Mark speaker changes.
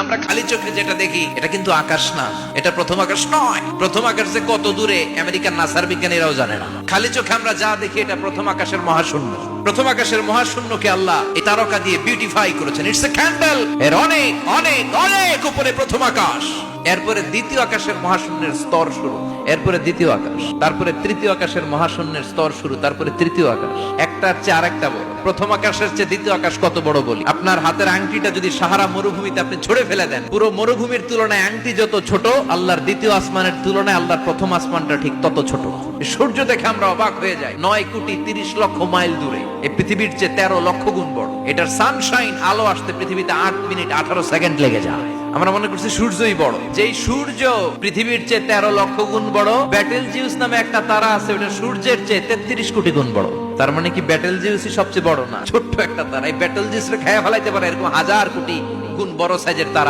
Speaker 1: আমরা খালি চোখে যেটা দেখি, এটা কিন্তু আকাশ না। এটা প্রথম আকাশ নয়। প্রথম আকাশ যে কত দূরে, আমেরিকার নাসার বিজ্ঞানীরাও জানে না। খালি চোখে আমরা যা দেখি, এটা প্রথম আকাশের মহাশূন্য। প্রথম আকাশের মহাশূন্যকে আল্লাহ এই তারকা দিয়ে বিউটিফাই করেছেন। ইটস এ ক্যান্ডেল এর অনেক অনেক অনেক উপরে প্রথম আকাশ, এরপরে দ্বিতীয় আকাশের মহাশূন্যের স্তর শুরু, এরপরে দ্বিতীয় আকাশ, তারপরে তৃতীয় আকাশের মহাশূন্যের স্তর শুরু, তারপরে তৃতীয় আকাশ। একটার চেয়ে আরেকটা বড়। প্রথম আকাশের চেয়ে দ্বিতীয় আকাশ কত বড় বলি? আপনার হাতের আংটিটা যদি সাহারা মরুভূমিতে আপনি ছড়ে ফেলে দেন, পুরো মরুভূমির তুলনায় আংটি যত ছোট, আল্লাহর দ্বিতীয় আসমানের তুলনায় আল্লাহর প্রথম আসমানটা ঠিক তত ছোট। সূর্য দেখে আমরা অবাক হয়ে যাই, নয় কোটি তিরিশ লক্ষ মাইল দূরে। এই পৃথিবীর চেয়ে তেরো লক্ষ গুণ বড়। এটার সানশাইন আলো আসতে পৃথিবীতে আট মিনিট আঠারো সেকেন্ড লেগে যায়। আমরা মনে করছি সূর্যই বড়। যেই সূর্য পৃথিবীর চেয়ে তেরো লক্ষ গুণ বড়, ব্যাটেল জিউস নামে একটা তারা আছে, ওটা সূর্যের চেয়ে তেত্রিশ কোটি গুণ বড়। তার মানে কি ব্যাটেল জিউসই সবচেয়ে বড় না? ছোট্ট একটা তারা। এই ব্যাটেল জিউস খেয়ে ফেলাইতে পারে এরকম হাজার কোটি গুণ বড় সাইজের তারা।